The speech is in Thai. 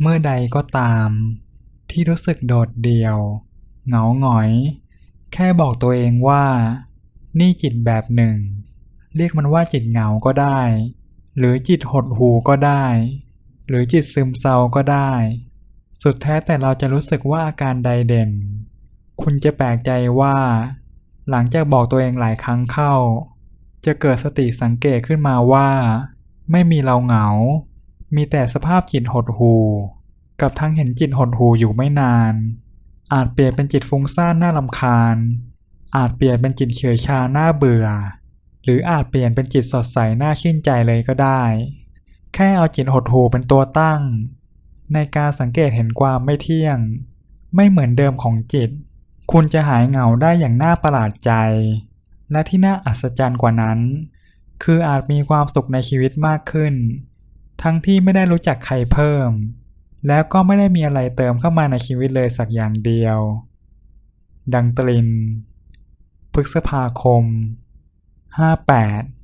เมื่อใดก็ตาม ที่รู้สึกโดดเดี่ยว เหงาหงอย แค่บอกตัวเองว่า นี่จิตแบบหนึ่ง เรียกมันว่าจิตเหงาก็ได้ หรือจิตหดหูก็ได้ หรือจิตซึมเศร้าก็ได้ สุดแท้แต่เราจะรู้สึกว่าอาการใดเด่น คุณจะแปลกใจว่า หลังจากบอกตัวเองหลายครั้งเข้า จะเกิดสติสังเกตขึ้นมาว่า ไม่มีเราเหงา มีแต่สภาพจิตหดหู่กับทั้งเห็นจิตหดหู่อยู่ไม่นาน อาจเปลี่ยนเป็นจิตฟุ้งซ่านน่ารำคาญ อาจเปลี่ยนเป็นจิตเฉยชาน่าเบื่อ หรืออาจเปลี่ยนเป็นจิตสดใสน่าชื่นใจเลยก็ได้ แค่เอาจิตหดหู่เป็นตัวตั้ง ในการสังเกตเห็นความไม่เที่ยง ไม่เหมือนเดิมของจิต คุณจะหายเหงาได้อย่างน่าประหลาดใจ และที่น่าอัศจรรย์กว่านั้น คืออาจมีความสุขในชีวิตมากขึ้น ทั้งที่ไม่ได้รู้จักใครเพิ่ม แล้วก็ไม่ได้มีอะไรเติมเข้ามาในชีวิตเลยสักอย่างเดียว ดังตริน พฤษภาคม 58